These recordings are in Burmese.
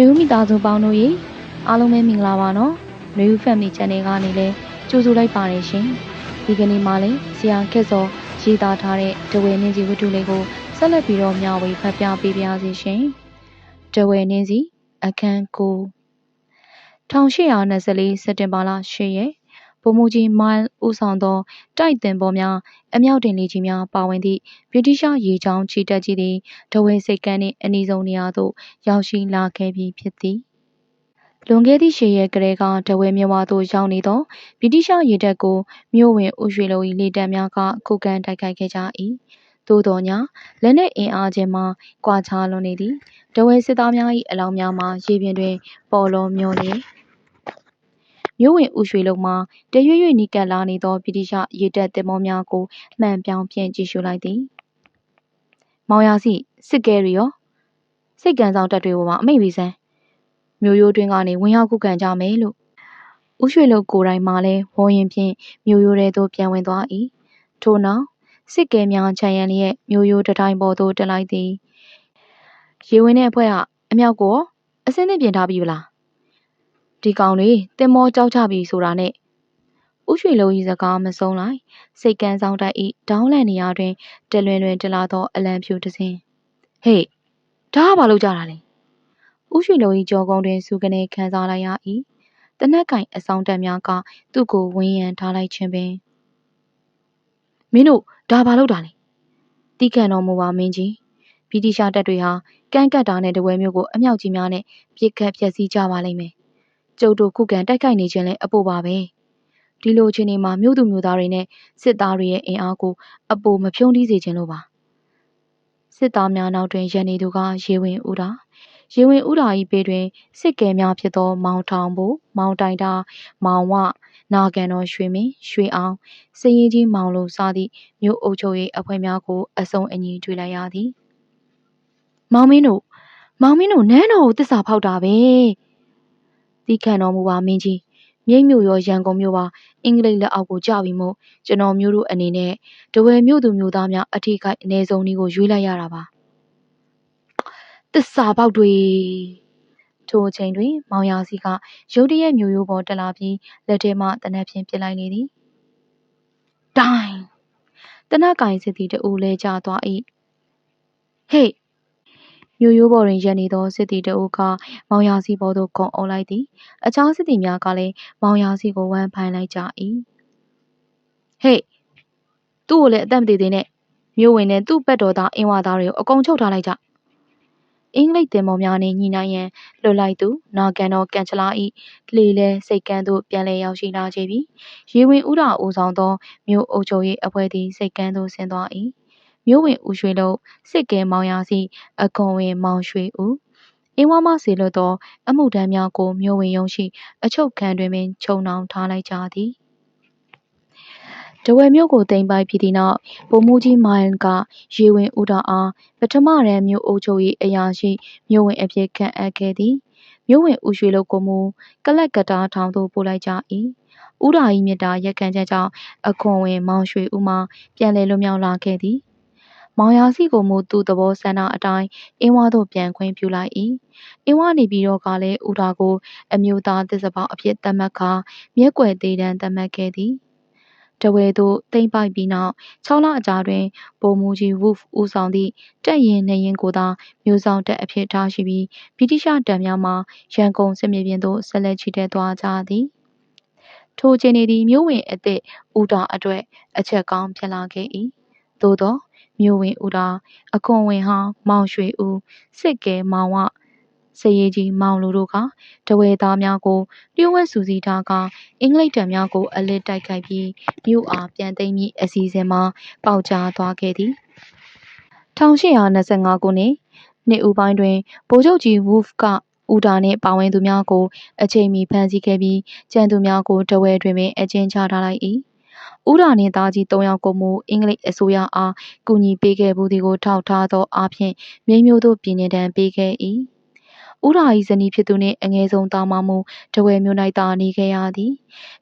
နှွေဦးမိသားစုပေါင်းတို့ရေအားလုံးပဲမင်္ဂလာပါနော်နှွေဦး Family Channel ကနေလည်းကြိုဆိုလိုက်ပါတယ်ရှင်ဒီကနေ့မှလည်းဆရာခက်စောရေးသားထားတဲ့ဒဝဲနင်းစီဝတ္ထုလေးကိုဆက်လက်ပြီးတော့မျှဝေဖတ်ပြပေးပါရစေရှင်ဒဝဲနင်းစီအခန်းကို1824စက်တင်ဘာလ10ရက် ဗိုလ်မှူးကြီးမိုင်းဦးဆောင်သော တိုက်တင်ပေါ်များ အမြောက်တင်လေးကြီးများပါဝင်သည့် ဗြိတိရှရေချောင်းချီတက်ကြီးသည်ဒဝဲစိတ်ကမ်းနှင့် အနီးဆုံးနေရာသို့ ရောက်ရှိလာခဲ့ပြီဖြစ်သည် လွန်ခဲ့သည့် ရှေရက်ကလေးကဒဝဲမြဝသို့ရောက်နေသော ဗြိတိရှရေတပ်ကို မြို့ဝင်ဦးရွှေလို၏လေတပ်များက ခုခံတိုက်ခိုက်ခဲ့ကြ၏သို့တော်ညာလက်နက်အင်အားချင်းမှကွာခြားလွန်နေသည်ဒဝဲစစ်သားများ၏အလောင်းများမှာ ရေပြင်တွင် ပေါ်လောမျောလျက် မြို့ဝင်ဦးရွှေလုံမှတရွေ့ရွေ့နီးကပ်လာနေသောဗြိတိရှရေတပ်သင်္ဘောများကိုမှန်ပြောင်းဖြင့်ကြည့်ရှုလိုက်သည်။မောင်ရာစီစစ်ကဲရီရောစိတ်ကံဆောင်တပ်တွေပေါ်မှာအမိတ်ပေးစမ်းမြို့ရိုးတွင်ကနေဝင်ရောက်ခုခံကြမယ်လို့ဦးရွှေလုံကိုယ်တိုင်မှလည်းဝေါ်ရင်ဖြင့်မြို့ရိုးထဲသို့ပြန်ဝင်သွား၏။ထို့နောက်စစ်ကဲများခြံရံလျက်မြို့ရိုးတတိုင်းပေါ်သို့တက်လိုက်သည်။ရေဝင်တဲ့အဖွဲ့ကအမြောက်ကိုအစင်းသင့်ပြင်ထားပြီလား ဒီကောင်တွေတင်မောကြောက်ကြပြီဆိုတာနဲ့ဥရွှေလုံးဤစကားမဆုံးလိုက်စိတ်ကန်းဆောင်တိုက်ဤဒေါင်းလန့်နေရာတွင်တလွင်တွင်တလာသောအလံဖြူတစ်စင်းဟေ့ဒါကဘာလို့ကြတာလဲဥရွှေလုံးဤကြောကုန်းတွင်စုကနေခံစားလိုက်ရ၏တနက်ကင်အဆောင်တက်များကသူ့ကိုဝင်းရံထားလိုက်ခြင်းပင်မင်းတို့ဒါဘာလို့တာလဲတိခံတော်မူပါမင်းကြီးဗြိတိရှတပ်တွေဟာကန့်ကတ်တာနဲ့တဝဲမျိုးကိုအမြောက်ကြီးများနဲ့ပြစ်ခတ်ဖျက်ဆီးကြပါလိမ့်မယ် ကျုပ်တို့ခုခံတိုက်ခိုက်နေခြင်းလည်းအပိုပါပဲဒီလိုအခြေအနေမှာမြို့သူမြို့သားတွေနဲ့စစ်သားတွေရဲ့အင်အားကိုအပိုမဖြုံးတီးစေခြင်းလို့ပါစစ်သားများနောက်တွင်ရန်နေသူကရေဝင်ဦးတာရေဝင်ဦးတာ၏ပေတွင်စစ်ကဲများဖြစ်သော မောင်ထောင်ဘိုမောင်တိုင်တာမောင်ဝနာကန်တော်ရွှေမင်းရွှေအောင်စည်ရင်ကြီးမောင်လိုစသည့်မြို့အုပ်ချုပ်ရေးအဖွဲ့များကိုအစုံအညီတွေ့လိုက်ရသည် မောင်မင်းတို့မောင်မင်းတို့နန်းတော်ကိုတစ္ဆာဖောက်တာပဲ သီးခံတော်မူပါမင်းကြီးမြိတ်မြို့ရောရန်ကုန်မြို့ပါအင်္ဂလိပ်လက်အောက်ကိုကြပြီမို့ကျွန်တော်မျိုးတို့အနေနဲ့တဝယ်မြို့သူမျိုးသားများအထီးကိုက်အ ਨੇ ဆုံးนี้ကိုရွေးလိုက်ရတာပါတစ္ဆာပေါက်တွေထိုအချိန်တွင်မောင်ရာစီကရုတ်တရက်မျိုးရိုးပေါ်တက်လာပြီးလက်ထဲမှတနက်ဖြင့်ပြစ်လိုက်လေသည်တိုင်တနက်ကင်စစ်သည်တူလဲကျသွား၏ဟေ့ မြို့ရိုးပေါ်တွင်ရပ်နေသော စစ်သည်တဦးက မောင်ရာစီပေါ်သို့ ခုန်အုပ်လိုက်သည်။အခြားစစ်သည်များကလည်း မောင်ရာစီကိုဝမ်းဖိုင်လိုက်ကြ၏။ဟေ့ သူ့ကိုလည်း အသက်မသေသေးနဲ့ မြို့ဝင်နဲ့ သူ့ဘက်တော်သား အင်းဝါသားတွေကို အကုန်ချုပ်ထားလိုက်ကြ။အင်္ဂလိပ်သင်္ဘောများနှင့် ညှိနှိုင်းရန် လွတ်လိုက်သူ နာကန်တော်ကန်ချလာ၏လေလဲစိတ်ကန်းသို့ ပြန်လည်ရောက်ရှိလာကြပြီ။ရေဝင်ဥဒအိုဆောင်သော မြို့အုပ်ချုပ်ရေးအဖွဲ့သည်စိတ်ကန်းသို့ ဆင်းသွား၏ မြို့ဝင်ဦးရွှေလုပ်စစ်ကဲမောင်ရာစီအခွန်ဝင်မောင်ရွှေဦးအင်းဝမစေလွတ်သော အမှုထမ်းများကိုမြို့ဝင်ရုံးရှိ အချုပ်ခန်းတွင်ပင်ခြုံနှောင်ထားလိုက်ကြသည်တဝယ်မြို့ကိုတင်ပိုက်ပြီးသည့်နောက်ဗိုလ်မှူးကြီးမိုင်ကရေဝင်ဦးတော်အားပထမရန်မြို့အုပ်ချုပ်ရေးအရာရှိမြို့ဝင်အဖြစ်ခန့်အပ်ခဲ့သည်မြို့ဝင်ဦးရွှေလုကိုမူကလက်ကတာထောင်သို့ပို့လိုက်ကြ၏ဦးဓာကြီးမြစ်တာရက်ခံချက်ကြောင့်အခွန်ဝင်မောင်ရွှေဦးမှပြန်လည်လွတ်မြောက်လာခဲ့သည် မောင်ရာစီကိုမူသူ့သဘောဆန္ဒအတိုင်းအင်းဝသို့ပြန်ခွင့်ပြုလိုက်၏အင်းဝနေပြီးတော့ကလည်းဦးတာကို အမျိုးသားသစ္စာပေါင်းအဖြစ်သတ်မှတ်ခါမျက်ွယ်သေးတမ်းသတ်မှတ်ခဲ့သည်တဝဲသို့တိမ့်ပိုက်ပြီးနောက်6လအကြာတွင်ဗိုလ်မှူးကြီးဝုဖ်ဦးဆောင်သည့်တပ်ရင်နှရင်ကိုသာမျိုးဆောင်တပ်အဖြစ်ထားရှိပြီးဗြိတိရှတပ်များမှရန်ကုန်စစ်မြေပြင်သို့ဆက်လက်ချီတက်သွားကြသည်ထိုချိန်နေသည့်မြို့ဝင်အသည့်ဦးတာအတွက်အချက်ကောင်းဖြစ်လာခဲ့၏သို့သော မြို့ဝင်ဦးတာအခွန်ဝင်ဟောင်းမောင်ရွှေဦးစစ်ကဲမောင်ဝစရေကြီးမောင်လူတို့ကတဝဲသားများကိုလျှို့ဝှက်စုစည်းထားကအင်္ဂလိပ်တပ်များကိုအလစ်တိုက်ခိုက်ပြီးမြို့အားပြန်သိမ်းမည့်အစီအစဉ်မှာပေါက်ကြားသွားခဲ့သည်1825ခုနှစ်နှစ်ဦးပိုင်းတွင်ဗိုလ်ချုပ်ကြီးဝုဖ်ကဦးတာနှင့်ပါဝင်သူများကိုအချိန်မီဖမ်းဆီးခဲ့ပြီးကြံသူများကိုတဝဲတွင်ပင်အကျဉ်းချထားလိုက်၏ ဦးရာနှင့်သားကြီး၃ယောက်ကိုမူအင်္ဂလိပ်အစိုးရအားကူညီပေးခဲ့ဘူးသည်ကိုထောက်ထားသောအားဖြင့်မြိတ်မြို့သို့ပြည်နှင်ဒဏ်ပေးခဲ့၏ဦးရာ၏ဇနီးဖြစ်သူနှင့်အငယ်ဆုံးသားမမူတဝဲမြို့၌သာနေခဲ့ရသည်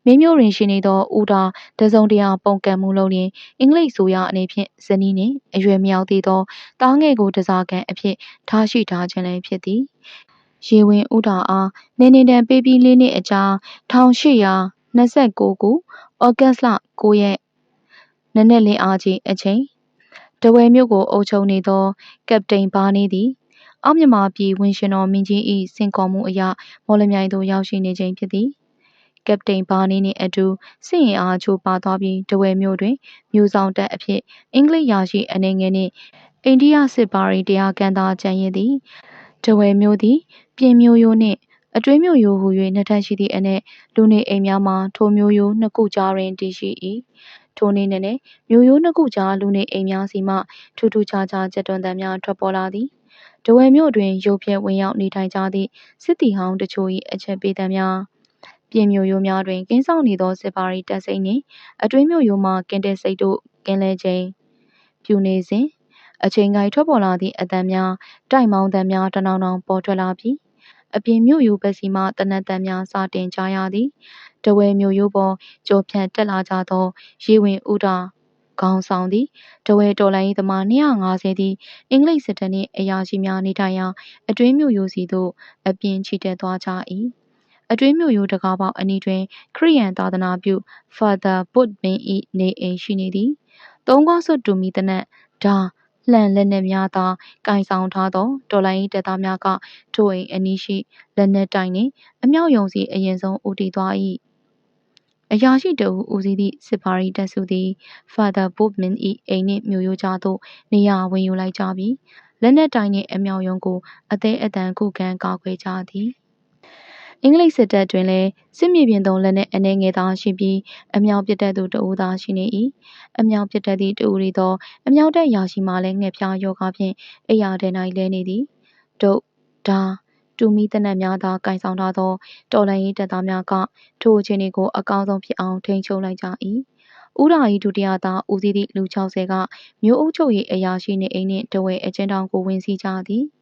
မင်းမျိုးတွင်ရှိနေသောဦးတာတစုံတရာပုန်ကန်မှုလုပ်ရင်အင်္ဂလိပ်ဆိုရအနေဖြင့်ဇနီးနှင့်အရွယ်မြောက်သေးသောတားငယ်ကိုတစားကန်အဖြစ်ထားရှိထားခြင်းလည်းဖြစ်သည်ရေဝင်ဥတာအားနေနေတံပေးပြီးလေးနှစ်အကြာ 1829ခုဩဂတ်လ9ရက်နနက်လင်းအားကြီးအချိန်တဝဲမြို့ကိုအုပ်ချုပ်နေသော ကပတိန်ဘာနီသည်အောက်မြန်မာပြည်ဝင်ရှင်တော်မင်းကြီး၏စင်ခေါ်မှုအရမော်လမြိုင်သို့ရောက်ရှိနေခြင်းဖြစ်သည်ကပတိန်ဘာနီနှင့်အတူစစ်ရင်အားချိုးပါသွားပြီးတဝဲမြို့တွင်မြို့ဆောင်တပ်အဖြစ်အင်္ဂလိပ်ရာရှိအနေငယ်နှင့်အိန္ဒိယစစ်ပါရီတရားကန်သာကျန်ရည်သည်တဝဲမြို့သည် ပြင်မျိုးရိုးနှင့် အတွင်းမြို့ရိုးဟူ၍နှစ်ထပ်ရှိသည့်အနက်လူနေအိမ်များမှာထိုမျိုးရိုးနှစ်ခုကြားတွင်တည်ရှိ၏ထိုနည်းနဲ့မြို့ရိုးနှစ်ခုကြားလူနေအိမ်များစီမှထူးထူးခြားခြားကြက်တွန်သံများထွက်ပေါ်လာသည်တဝဲမြို့တွင်ရုပ်ဖြက်ဝင်ရောက်နေထိုင်ကြသည့်စစ်တီဟောင်းတချို့၏အချက်ပေးသံများပြင်မြို့ရိုးများတွင်ကင်းဆောင်နေသောစစ်ပါရီတပ်စိတ်နှင့်အတွင်းမြို့ရိုးမှကင်းတဲ့စိတ်တို့ကင်းလဲခြင်းပြူနေစဉ်အချိန်ကိုက်ထွက်ပေါ်လာသည့်အတန်များတိုက်မောင်းတန်များတနောင်နောင်ပေါ်ထွက်လာပြီး အပြင်မြို့ရိုးဘက်စီမှတနက်တန်များစတင်ကြရသည်တဝဲမြို့ရိုးပေါ်ကြောဖြန့်တက်လာကြသောရေဝင်ဥတာခေါင်းဆောင်သည်တဝဲတော်လိုင်းသမား250သည်အင်္ဂလိပ်စစ်တပ်နှင့်အရာရှိများနေထိုင်ရာအတွင်းမြို့ရိုးစီသို့အပြင်ချီတက်သွားကြ၏အတွင်းမြို့ရိုးတကားပေါက်အနီးတွင်ခရိယန်သာသနာပြု Father Put မင်း၏နေအိမ်ရှိနေသည်သုံးခွဆွတ်တူမီတနက်ဒါ လှန်လက်နက်များသာကင်ဆောင်ထားသောတော်လိုင်းတပ်သားများကထိုအိမ်အနီးရှိလက်နက်တိုင်နှင့်အမြောက်ယုံစီအရင်ဆုံးဦးတည်သွား၏အရာရှိတဦးဦးစီးသည့်စစ်ပါရီတပ်စုသည် Father Bookman ၏အိမ်နှင့်မြို့ရိုးကြားသို့နေရာဝင်ယူလိုက်ကြပြီးလက်နက်တိုင်နှင့်အမြောက်ယုံကိုအသေးအတန်ခုခံကာကွယ်ကြသည် အင်္ဂလိပ်စစ်တပ်တွင်လည်းစစ်မြေပြင်သုံးလက်နက်အနှဲငယ်သာရှိပြီးအမြောက်ပစ်တတ်သူတဦးသာရှိနေ၏အမြောက်ပစ်တတ်သည့်တဦး၏သောအမြောက်တပ်ရာရှိမှလည်းငှက်ဖျားရောဂါဖြင့်အိယာထဲ၌လဲနေသည်ဒုတ်ဓာတူမီသေနတ်များသာကင်ဆောင်ထားသောတော်လှန်ရေးတပ်သားများကထိုအခြေအနေကိုအကောင်းဆုံးဖြစ်အောင်ထိန်းချုပ်လိုက်ကြ၏။ဦးရာ၏ဒုတိယသားဦးစီးသည့်လူ၆၀ကမြို့အုပ်ချုပ်ရေးအရာရှိနေအိမ်နှင့်တဝဲအကျဉ်းထောင်ကိုဝင်စီးကြသည်။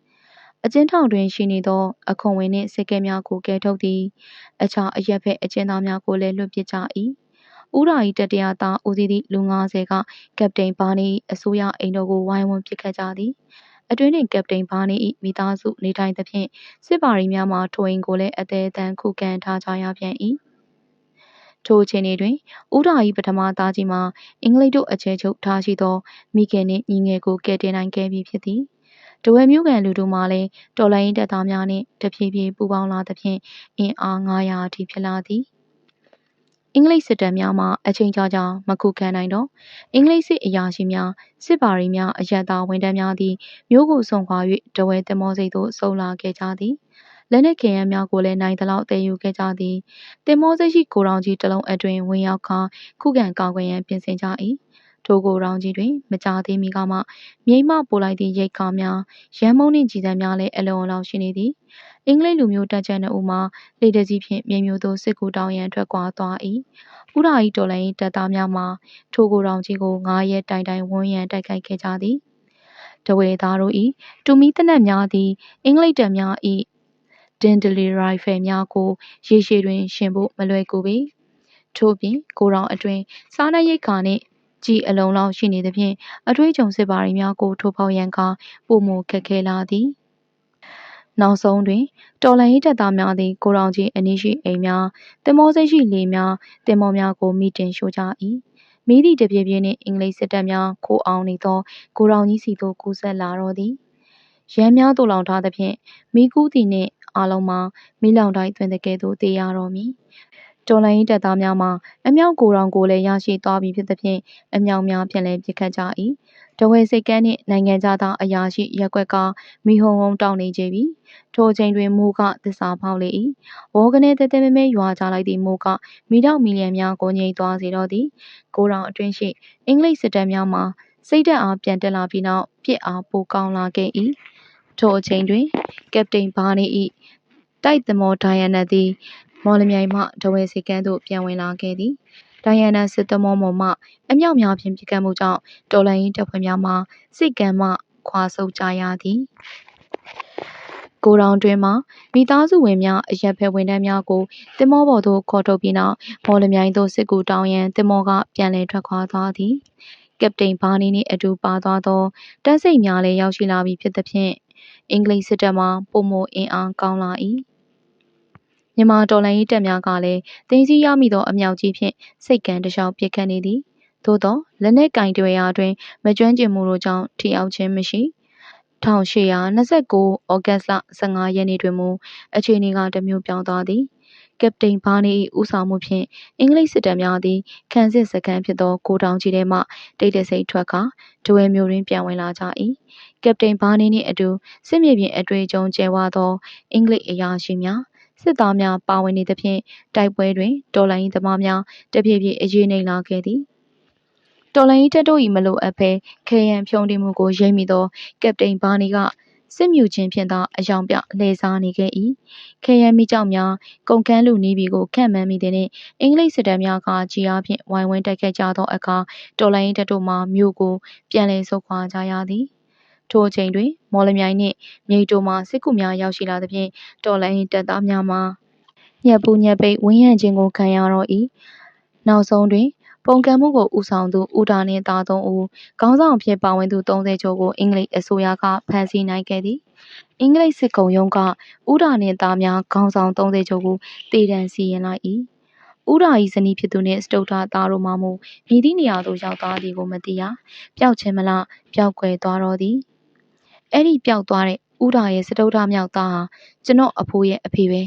အကျဉ်းထောင်တွင်ရှိနေသော အခွန်ဝင်နှင့်စစ်ကဲများကို ကယ်ထုတ်သည်။အခြားအရပ်ဘက်အကျဉ်းသားများကိုလည်း လွှတ်ပစ်ကြ၏။ဦးရာ၏တတိယသားဦးစီးသည့် လူ ၅၀ က ကပတိန်ဘာနီအစိုးရအိမ်တော်ကို ဝိုင်းဝန်းပစ်ခတ်ကြသည်။အတွင်းတွင်ကပတိန်ဘာနီ၏မိသားစုနေထိုင်သဖြင့်စစ်ပါရီများမှာထိုအိမ်ကိုလည်းအသည်းအသန်ခုခံထားကြရပြန်၏ထိုအခြေအနေတွင်ဦးရာ၏ပထမသားကြီးမှာအင်္ဂလိပ်တို့အကျဲချုပ်ထားရှိသောမိခင်နှင့်ညီငယ်ကိုကယ်တင်နိုင်ခဲ့ပြီဖြစ်သည် တဝဲမျိုးကန်လူတို့မှလည်းတော်လိုင်းတပ်သားများနှင့်တဖြည်းဖြည်းပူးပေါင်းလာသဖြင့်အင်အား900အထိဖြစ်လာသည်အင်္ဂလိပ်စစ်တပ်များမှအချိန်ကြာကြာမခုခံနိုင်တော့အင်္ဂလိပ်စစ်အရာရှိများစစ်ပါရီများအယက်သားဝန်ထမ်းများသည်မြို့ကိုဆုံခွာ၍တဝဲသင်္ဘောဆိပ်သို့ဆုံလာခဲ့ကြသည်လက်နက်ခဲယမ်းများကိုလည်းနိုင်သလောက်တည်ယူခဲ့ကြသည်တင်မောစိတ်ရှိကိုရောင်ကြီးတစ်လုံးအတွင်ဝင်ရောက်ခါခုခံကာကွယ်ရန်ပြင်ဆင်ကြ၏ ထိုကိုရောင်ကြီးတွင် မကြာသေးမီကမှ မြိတ်မှပို့လိုက်သည့်ရိတ်ခါများရမ်းမုံနှင့်ကြည်စံများလည်း အလွန်အလောင်းရှိနေသည် အင်္ဂလိပ်လူမျိုးတပ်ချက်နှစ်ဦးမှလေတကြီးဖြင့် မြေမျိုးသို့ စစ်ကူတောင်းရန် ထွက်ခွာသွား၏ဥရာဤတော်လိုင်းတပ်သားများမှထိုကိုရောင်ကြီးကိုငားရဲတိုင်တိုင် ဝန်းရန်တိုက်ခိုက်ခဲ့ကြသည်တဝေသားတို့၏တူမီတနက်များသည် အင်္ဂလိပ်တပ်များ၏ဒင်ဒလီရိုင်ဖယ်များကို ရေရှည်တွင်ရှင်ဖို့ မလွယ်ကူပေ ထို့ပြင် ကိုရောင်အတွင်စားနပ်ရိက္ခာနှင့် ကြည်အလုံးလောက်ရှိနေသဖြင့်အထွေးကြုံစစ်ပါရီများကိုထိုးဖောက်ရန်ကပုံမခက်ခဲလာသည်နောက်ဆုံးတွင်တော်လှန်ရေးတပ်သားများသည်ကိုရောင်ကြီးအနီးရှိအိမ်များတင်မောစိတ်ရှိလေများတင်မောများကိုမိတင်ရှို့ကြ၏မိသည့်တပြေးပြေးနှင့်အင်္ဂလိပ်စစ်တပ်များခိုအောင်နေသောကိုရောင်ကြီးစီသို့ကူးဆက်လာတော့သည်ရမ်းများတို့လောင်ထားသဖြင့်မိကူးသည်နှင့်အားလုံးမှာမိလောင်တိုင်းသွင်းတဲ့ကဲ့သို့တေးရတော့မည် တော်လိုင်းတပ်သားများမှာအမြောက်ကိုရောင်ကိုလည်းရရှိသွားပြီဖြစ်သဖြင့်အမြောက်များဖြင့်လည်းပြစ်ခတ်ကြ၏တဝဲစိတ်ကန်းနှင့်နိုင်ငံသားအရာရှိရက်ွက်ကမိဟုံဟုံတောင်းနေကြပြီထိုအချိန်တွင်မိုးကသစ္စာဖောက်လေ၏ဝေါကနေတဲတဲမဲမဲရွာကြလိုက်သည့်မိုးကမိတော့မီလျံများကိုငြိမ်သွားစေတော့သည်ကိုရောင်အတွင်းရှိအင်္ဂလိပ်စစ်တပ်များမှာစိတ်ဓာတ်အားပြန်တက်လာပြီးနောက်ပြစ်အားပိုကောင်းလာခဲ့၏ထိုအချိန်တွင်ကပတိန်ဘာနေ၏တိုက်သမောဒိုင်ယန်နက်သည် မော်လမြိုင်မှဒဝဲစီကန်းသို့ပြန်ဝင်လာခဲ့သည်ဒိုင်ယန်နက်စစ်သမောပေါ်မှအမြောက်များဖြင့်ပြစ်ကတ်မှုကြောင့်တော်လိုင်းတပ်ဖွဲ့များမှစိတ်ကံမှခွာဆုတ်ကြရသည်ကိုရောင်တွင်မှမိသားစုဝင်များအရက်ဖဲဝန်ထမ်းများကိုတင်မောပေါ်သို့ခေါ်ထုတ်ပြီးနောက်မော်လမြိုင်သို့စစ်ကူတောင်းရန်တင်မောကပြန်လည်ထွက်ခွာသွားသည်ကပတိန်ဘာနီနှင့်အတူပါသွားသောတပ်စိတ်များလည်းရောက်ရှိလာပြီဖြစ်သဖြင့်အင်္ဂလိပ်စစ်တပ်မှပုံမအင်အားကောင်းလာ၏ မြန်မာတော်လှန်ရေးတပ်များကလည်းတင်းစည်းရမိသောအမြောက်ကြီးဖြင့်စိတ်ကံတလျှောက်ပစ်ခတ်နေသည်သို့သောလက်နက်ကင်တွေရာတွင်မကျွမ်းကျင်မှုတို့ကြောင့်ထိရောက်ခြင်းမရှိ1829ဩဂတ်လ15ရက်နေ့တွင်မူအခြေအနေကတစ်မျိုးပြောင်းသွားသည်ကပတိန်ဘာနီ၏ဦးဆောင်မှုဖြင့်အင်္ဂလိပ်စစ်တပ်များသည်ခံစစ်စခန်းဖြစ်သောကိုတောင်ကြီးထဲမှတိတ်တဆိတ်ထွက်ကာဒဝဲမျိုးတွင်ပြန်ဝင်လာကြ၏ကပတိန်ဘာနီနှင့်အတူစစ်မြေပြင်အတွေ့အကြုံကျဲဝသောအင်္ဂလိပ်အရာရှိများ စစ်သားများပါဝင်နေသဖြင့်တိုက်ပွဲတွင်တော်လှန်ရေးသမားများတဖြည်းဖြည်းအရေးနှိမ်လာခဲ့သည်တော်လှန်ရေးတပ်တို့၏မလိုအပ်ဘဲခဲယံဖြုံတင်မှုကိုရိပ်မိသောကပတိန်ဘာနီကစစ်မြူချင်းဖြင့်သာအယောင်ပြလှည့်စားနေခဲ့၏ခဲယံမိကြောက်များကုန်ကန်းလူနေပြီကိုခန့်မှန်းမိတဲ့နှင့်အင်္ဂလိပ်စစ်တပ်များကကြီးအားဖြင့်ဝိုင်းဝန်းတိုက်ခိုက်ကြသောအခါတော်လှန်ရေးတပ်တို့မှမြို့ကိုပြန်လည်ဆုတ်ခွာကြရသည် ထိုအချိန်တွင် မော်လမြိုင်နှင့် မြိတ်တို့မှ စစ်ကူများရောက်ရှိလာသဖြင့် တော်လှန်ရေးတပ်သားများမှညက်ပူညက်ပိတ် ဝန်းရံခြင်းကိုခံရတော့၏နောက်ဆုံးတွင် ပုန်ကန်မှုကို ဦးဆောင်သူ ဦးတာနှင့် သားသုံးဦး ခေါင်းဆောင်အဖြစ်ပါဝင်သူ30ကျော်ကို အင်္ဂလိပ်အစိုးရက ဖမ်းဆီးနိုင်ခဲ့သည် အင်္ဂလိပ်စစ်ကုံရုံးက ဦးတာနှင့် သားများ ခေါင်းဆောင်30ကျော်ကိုတေတံစီရင်လိုက်၏ဦးရာ၏ဇနီးဖြစ်သူနှင့် စတုထသားတို့မှမူ မည်သည့်နေရာသို့ ရောက်သွားသည်ကို မသိရ ပျောက်ခြင်းမလားပျောက်ကွယ်သွားတော့သည် အဲ့ဒီပျောက်သွားတဲ့ဦးရာရဲ့စတုထမြောက်သားဟာကျွန်တော်အဖိုးရဲ့အဖေပဲ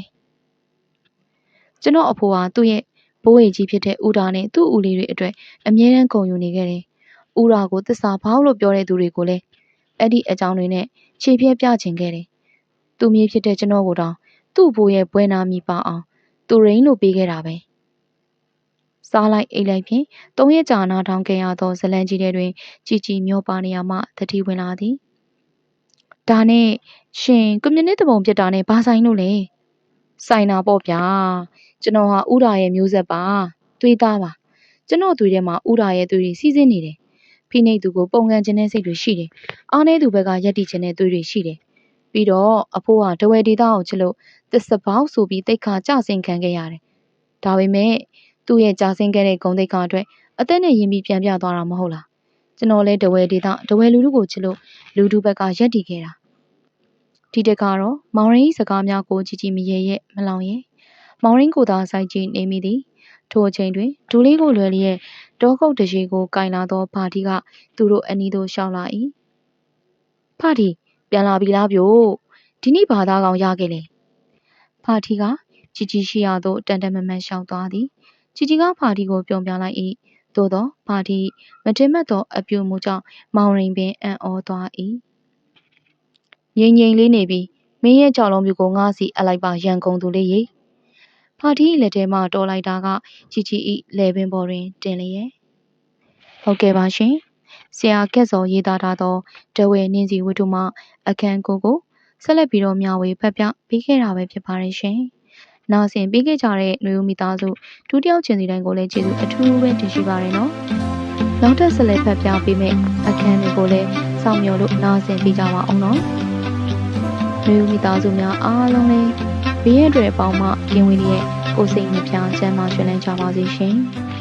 ကျွန်တော်အဖိုးဟာသူ့ရဲ့ဘိုးအိမ်ကြီးဖြစ်တဲ့ဦးရာနဲ့သူ့ဦးလေးတွေအတွက်အမြဲတမ်းဂုဏ်ယူနေခဲ့တယ်ဦးရာကိုတစ္ဆာဘောက်လို့ပြောတဲ့သူတွေကိုလည်းအဲ့ဒီအကြောင်းတွေနဲ့ခြေပြဲပြချင်ခဲ့တယ်သူမြေးဖြစ်တဲ့ကျွန်တော်ကိုတောင်သူ့ဘိုးရဲ့ဘွဲနာမီပါအောင်သူရိန်လို့ပေးခဲ့တာပဲစားလိုက်အိတ်လိုက်ဖြင့်သုံးရက်ကြာနာထောင်ခဲ့ရသောဇလန်ကြီးတွေတွင်ကြည်ကြည်မျောပါနေရမှတတိဝင်လာသည် ဒါနဲ့ရှင်ကွန်မြူနစ်တပုံပြစ်တာနဲ့ဘာဆိုင်လို့လဲဆိုင်နာပေါ့ဗျာကျွန်တော်ဟာဥရာရဲ့မျိုးဆက်ပါတွေးသားပါကျွန်တော်တွေထဲမှာဥရာရဲ့တွေတွေစီးစင်းနေတယ်ဖိနှိပ်သူကိုပုံကန်ခြင်းတဲ့စိတ်တွေရှိတယ်အားနည်းသူဘက်ကယက်တီခြင်းတဲ့တွေတွေရှိတယ်ပြီးတော့အဖိုးကတဝဲဒေတာကိုချစ်လို့သစ္စာပေါက်ဆိုပြီးတိတ်ခါကြဆင်ခံခဲ့ရတယ်ဒါပေမဲ့သူ့ရဲ့ကြာဆင်းခဲ့တဲ့ဂုံတိတ်ခါအတွက်အသက်နဲ့ရင်ပြီးပြန်ပြသွားတာမဟုတ်လား ကျွန်တော်လဲတဝဲဒေတာတဝဲလူလူကိုချစ်လို့လူတူဘက်ကရက်တီခဲ့တာဒီတကတော့မောင်ရင်းစကားများကိုကြည်ကြည်မရေရဲ့မလောင်ရဲ့မောင်ရင်းကိုသာစိုက်ကြည့်နေမိသည်ထိုအချိန်တွင်ဒူလေးကိုလွယ်လျက်တောကုတ်တရေကိုကင်လာသောဖာတီကသူတို့အနီးသို့ရှောက်လာ၏ဖာတီပြန်လာပြီလားပြို့ဒီနေ့ဘာသာကောင်ရခဲ့လေဖာတီကជីជីရှိရသို့တန်တမမန်ရှောက်သွားသည်ជីជីကဖာတီကိုပြုံပြလိုက်၏ သို့သောဖာတီမတင်မတ်သော အပြူမှုကြောင့်မောင်ရင်ပင်အံ့ဩသွား၏ငြိမ်ငြိမ်လေးနေပြီးမင်းရဲ့ကြောက်လုံးမျိုးကိုငါစီအလိုက်ပါရန်ကုန်သူလေးရေဖာတီလက်ထဲမှတော်လိုက်တာကជីជីဤလေပင်ပေါ်တွင် တင်လျက်ဟုတ်ကဲ့ပါရှင်ဆရာကက်စော်ရေးသားထားသောတဝဲနင်းစီဝတ္ထုမှအခန်းကိုကိုဆက်လက်ပြီးတော့မျှဝေဖတ်ပြပေးခဲ့တာပဲဖြစ်ပါတယ်ရှင်။ နာဆင်ပေးခဲ့ကြတဲ့လူမျိုးမိသားစုဒုတိယချင်းစီတိုင်းကိုလည်းကျေးဇူးအထူးပဲတင်ရှိပါရနော်။နောက်ထပ်ဆက်လက်ဖတ်ပြပေးမယ့်အခန်းတွေကိုလည်းစောင့်မျှော်လို့နာဆင်ပေးကြပါအောင်နော်။လူမျိုးမိသားစုများအားလုံးလည်းဘေးရန်တွေအပေါင်းမှကင်းဝေးရဲ့ကိုယ်စိတ်နှပြချမ်းသာကျွမ်းလန်းကြပါစေရှင်။